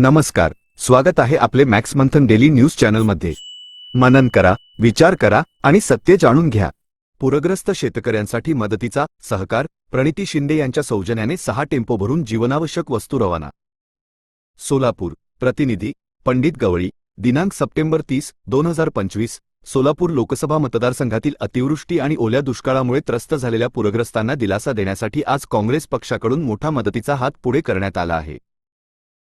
नमस्कार स्वागत आहे आपले मॅक्स मंथन डेली न्यूज चॅनलमध्ये. मनन करा विचार करा आणि सत्य जाणून घ्या. पूरग्रस्त शेतकऱ्यांसाठी मदतीचा सहकार प्रणिती शिंदे यांच्या सौजन्याने सहा टेम्पो भरून जीवनावश्यक वस्तू रवाना. सोलापूर प्रतिनिधी पंडित गवळी दिनांक सप्टेंबर तीस दोन हजार पंचवीस सोलापूर लोकसभा मतदारसंघातील अतिवृष्टी आणि ओल्या दुष्काळामुळे त्रस्त झालेल्या पूरग्रस्तांना दिलासा देण्यासाठी आज काँग्रेस पक्षाकडून मोठा मदतीचा हात पुढे करण्यात आला आहे.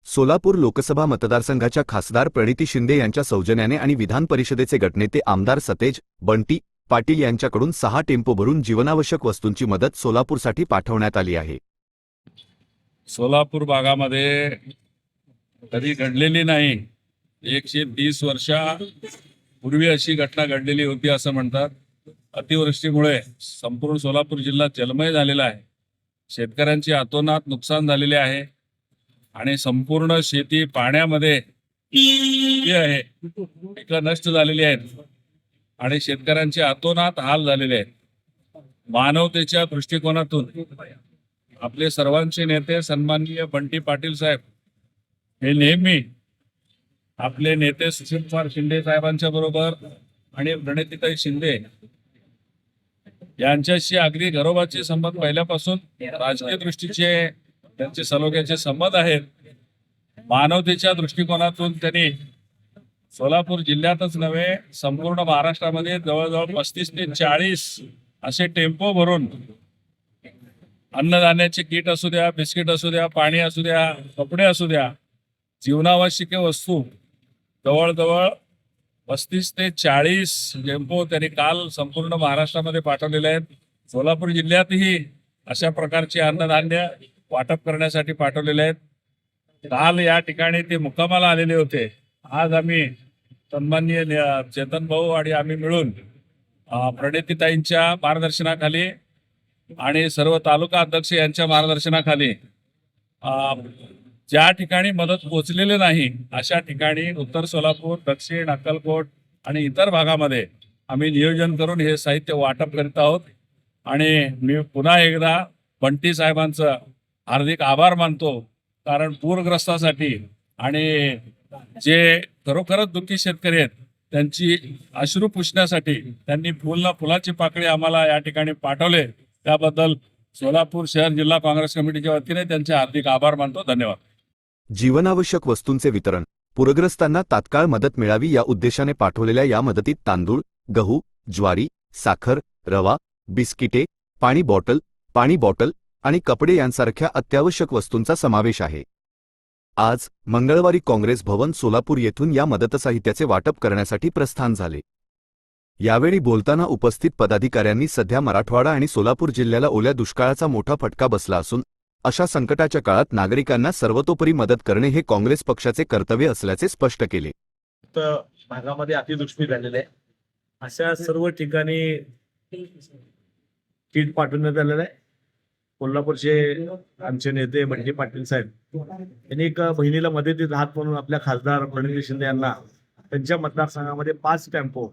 सोलापूर लोकसभा मतदारसंघाच्या खासदार प्रणिती शिंदे यांच्या सौजन्याने आणि विधान परिषदेचे गटनेते आमदार सतेज बंटी पाटील यांच्याकडून सहा टेम्पो भरून जीवनावश्यक वस्तूंची मदत सोलापूरसाठी पाठवण्यात आली आहे. सोलापूर भागामध्ये कधी घडलेली नाही. एकशे तीस वर्षापूर्वी अशी घटना घडलेली होती असं म्हणतात. अतिवृष्टीमुळे संपूर्ण सोलापूर जिल्हा जलमय झालेला आहे. शेतकऱ्यांची आतोनात नुकसान झालेले आहे. आणि संपूर्ण शेती पाण्यामध्ये आहे. पिकं नष्ट झालेली आहेत. आणि शेतकऱ्यांचे अतोनात हाल झालेले आहेत. मानवतेच्या दृष्टिकोनातून आपले सर्वांचे नेते सन्माननीय बंटी पाटील साहेब हे नेहमी आपले नेते सुशील कुमार शिंदे साहेबांच्या बरोबर आणि प्रणितीताई शिंदे यांच्याशी अगदी घरोबाचे संबंध पहिल्यापासून राजकीय दृष्टीचे त्यांचे सलोख्याचे संबंध आहेत. मानवतेच्या दृष्टिकोनातून त्यांनी सोलापूर जिल्ह्यातच नव्हे संपूर्ण महाराष्ट्रामध्ये जवळजवळ पस्तीस ते चाळीस असे टेम्पो भरून अन्नधान्याचे किट असू द्या बिस्किट असू द्या पाणी असू द्या कपडे असू द्या जीवनावश्यक वस्तू जवळजवळ पस्तीस ते चाळीस टेम्पो त्यांनी काल संपूर्ण महाराष्ट्रामध्ये पाठवलेले आहेत. सोलापूर जिल्ह्यातही अशा प्रकारचे अन्नधान्य वाटप करण्यासाठी पाठवलेले आहेत. काल या ठिकाणी ते मुक्कामाला आलेले होते. आज आम्ही सन्माननीय चेतन भाऊ आणि आम्ही मिळून प्रणितीताईंच्या मार्गदर्शनाखाली आणि सर्व तालुका अध्यक्ष यांच्या मार्गदर्शनाखाली अं, ज्या ठिकाणी मदत पोचलेली नाही अशा ठिकाणी उत्तर सोलापूर दक्षिण अक्कलकोट आणि इतर भागामध्ये आम्ही नियोजन करून हे साहित्य वाटप करीत आहोत. आणि मी पुन्हा एकदा बंटी साहेबांचं हार्दिक आभार मानतो कारण पूरग्रस्तासाठी आणि जे खरोखरच दुःखी शेतकरी आहेत त्यांची अश्रू पुसण्यासाठी त्यांनी फुलना फुलाची पाकळी आम्हाला या ठिकाणी पाठवले. त्याबद्दल सोलापूर शहर जिल्हा काँग्रेस कमिटीच्या वतीने त्यांचे हार्दिक आभार मानतो. धन्यवाद. जीवनावश्यक वस्तूंचे वितरण. पूरग्रस्तांना तात्काळ मदत मिळावी या उद्देशाने पाठवलेल्या या मदतीत तांदूळ गहू ज्वारी साखर रवा बिस्किटे पाणी बॉटल पाणी बॉटल आणि कपडे यांसारख्या अत्यावश्यक वस्तूंचा समावेश आहे. आज मंगळवारी काँग्रेस भवन सोलापूर येथून या मदतसाहित्याचे वाटप करण्यासाठी प्रस्थान झाले. यावेळी बोलताना उपस्थित पदाधिकाऱ्यांनी सध्या मराठवाडा आणि सोलापूर जिल्ह्याला ओल्या दुष्काळाचा मोठा फटका बसला असून अशा संकटाच्या काळात नागरिकांना सर्वतोपरी मदत करणे हे काँग्रेस पक्षाचे कर्तव्य असल्याचे स्पष्ट केले. भागामध्ये अतिवृष्टी झालेले आहे. अशा सर्व ठिकाणी किट पाठवण्यात आलेलं आहे. कोल्हापूरचे आमचे नेते म्हणजे पाटील साहेब. यांनी एक बहिणीला मदतीत हात म्हणून आपल्या खासदार प्रणिती शिंदे यांना त्यांच्या मतदारसंघामध्ये पाच टेम्पो हो.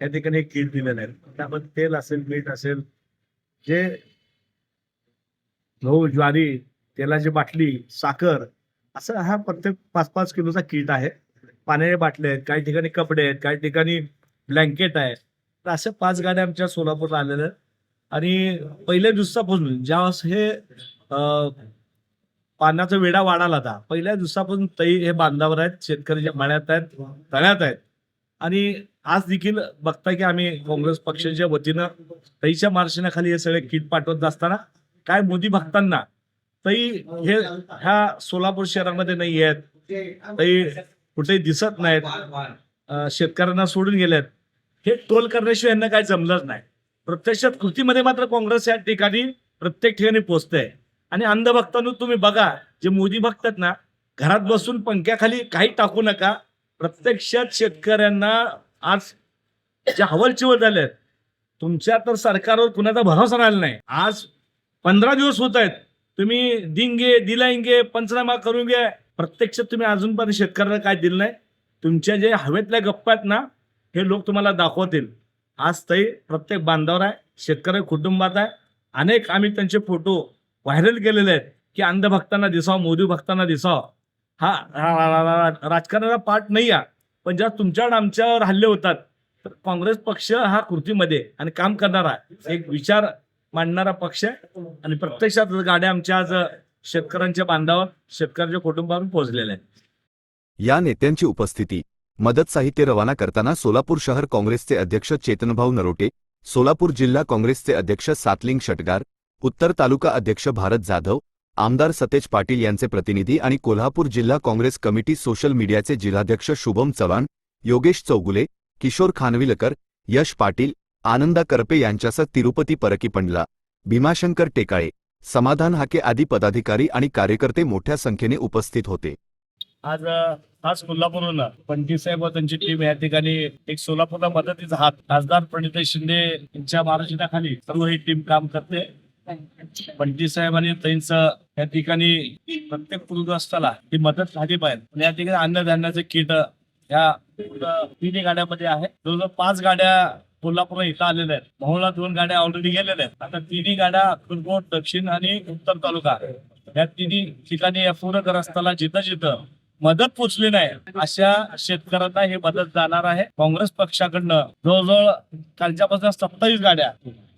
या ठिकाणी एक किट दिलेले आहे. त्यामध्ये तेल असेल मीठ असेल जे गहू ज्वारी तेलाची बाटली साखर असं हा प्रत्येक पाच पाच किलोचा किट आहे. पाण्याच्या बाटल्या आहेत काही ठिकाणी कपडे आहेत काही ठिकाणी ब्लँकेट आहे. तर अशा पाच गाड्या आमच्या सोलापूरला आलेल्या आहेत. आणि पहिल्या दिवसापासून ज्यावेळेस हे पाण्याचा वेढा वाढाला होता पहिल्या दिवसापासून तई हे बांधावर आहेत शेतकऱ्याच्या मळ्यात आहेत तळ्यात आहेत. आणि आज देखील बघताय की आम्ही काँग्रेस पक्षाच्या वतीनं तईच्या मार्शनाखाली हे सगळे किट पाठवत असताना काय मोदी भक्तांना तई हे ह्या सोलापूर शहरामध्ये नाही आहेत. तई कुठेही दिसत नाहीत. शेतकऱ्यांना सोडून गेलेत. हे टोल करण्याशिवाय यांना काय जमलंच नाही. प्रत्यक्षात कृतीमध्ये मात्र काँग्रेस या ठिकाणी प्रत्येक ठिकाणी पोहोचते आणि अंधभक्तांनो तुम्ही बघा जे मोदी भक्त आहेत ना घरात बसून पंख्याखाली काही टाकू नका. प्रत्यक्षात शेतकऱ्यांना आज जे हवलचिवल झाले आहेत तुमच्या तर सरकारवर कुणाचा भरोसा राहिला नाही. आज पंधरा दिवस होत आहेत. तुम्ही दिंगे दिलायंगे पंचनामा करून घ्या. प्रत्यक्षात तुम्ही अजूनपर्यंत शेतकऱ्याला काय दिलं नाही. तुमच्या जे हवेतल्या गप्पा आहेत ना हे लोक तुम्हाला दाखवतील. आज तरी प्रत्येक बांधावर आहे शेतकरी कुटुंबात आहे. अनेक आम्ही त्यांचे फोटो व्हायरल केलेले आहेत की अंधभक्तांना दिसावं मोदी भक्तांना दिसावं. हा राजकारणाचा पार्ट नाही आहे. पण ज्या तुमच्यावर आमच्यावर हल्ले होतात तर काँग्रेस पक्ष हा कृतीमध्ये आणि काम करणारा एक विचार मांडणारा पक्ष आहे. आणि प्रत्यक्षात गाड्या आमच्या आज शेतकऱ्यांच्या बांधावर शेतकऱ्यांच्या कुटुंबावर पोहोचलेल्या आहेत. या नेत्यांची उपस्थिती मदत साहित्य रवाना करताना सोलापूर शहर काँग्रेसचे अध्यक्ष चेतनभाऊ नरोटे सोलापूर जिल्हा काँग्रेसचे अध्यक्ष सातलिंग शटगार उत्तर तालुका अध्यक्ष भारत जाधव आमदार सतेज पाटील यांचे प्रतिनिधी आणि कोल्हापूर जिल्हा काँग्रेस कमिटी सोशल मीडियाचे जिल्हाध्यक्ष शुभम चव्हाण योगेश चौगुले किशोर खानविलकर यश पाटील आनंदा करपे यांच्यासह तिरुपती परकी पंडला भीमाशंकर टेकाळे समाधान हाके आदी पदाधिकारी आणि कार्यकर्ते मोठ्या संख्येने उपस्थित होते. आज आज कोल्हापूरहून पंडित साहेब व त्यांची टीम या ठिकाणी एक सोलापूरला मदतीचा हात खासदार प्रणित शिंदे यांच्या मार्गदर्शनाखाली सर्व ही टीम काम करते. पंडित साहेब आणि त्यांचं या ठिकाणी प्रत्येक पूरग्रस्ताला ही मदत झाली पाहिजे. या ठिकाणी अन्नधान्याचे किट या तिन्ही गाड्यामध्ये आहे जवळजवळ पाच गाड्या कोल्हापूर इथं आलेल्या आहेत. मोहळा दोन गाड्या ऑलरेडी गेलेल्या आहेत. आता तिन्ही गाड्या अक्कलकोट दक्षिण आणि उत्तर तालुका या तिन्ही ठिकाणी या पूरग्रस्ताला जिथं जिथं मदत पोचली नाही. अशा शेतकऱ्यांना हे मदत जाणार आहे. काँग्रेस पक्षाकडनं जवळजवळ कालच्यापासून सत्तावीस गाड्या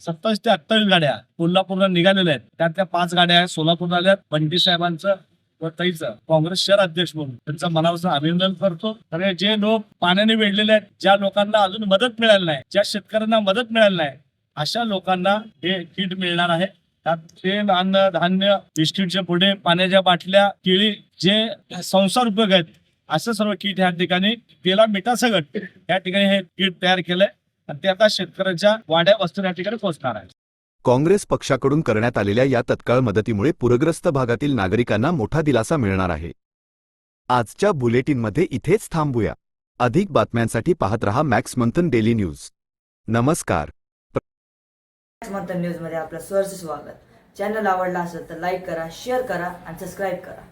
सत्तावीस ते अठ्ठावीस गाड्या कोल्हापूरला निघालेल्या आहेत. त्यातल्या पाच गाड्या आहेत सोलापूरला आल्यात पंडित साहेबांचं व ताईचं. काँग्रेस शहर अध्यक्ष म्हणून त्यांचं मनापासून अभिनंदन करतो. कारण जे लोक पाण्याने वेढलेले आहेत ज्या लोकांना अजून मदत मिळाली नाही ज्या शेतकऱ्यांना मदत मिळाली नाही अशा लोकांना हे किट मिळणार आहे. तेल अन्न धान्य बिस्किटच्या पुढे पाण्याच्या बाटल्या केळी जे संसार उपयोग आहेत असं सर्व किट या ठिकाणी तेला मिठासगट. या ठिकाणी हे किट तयार केलंय. आणि ते आता शेतकऱ्यांच्या वाड्या वस्तू या ठिकाणी पोहोचणार आहे काँग्रेस पक्षाकडून करण्यात आलेल्या या तत्काळ मदतीमुळे पूरग्रस्त भागातील नागरिकांना मोठा दिलासा मिळणार आहे. आजच्या बुलेटिनमध्ये इथेच थांबूया. अधिक बातम्यांसाठी पाहत रहा मॅक्स मंथन डेली न्यूज. नमस्कार. मंथन न्यूजमध्ये आपलं सहर्ष स्वागत. चॅनल आवडला असेल तर लाईक करा शेअर करा आणि सबस्क्राईब करा.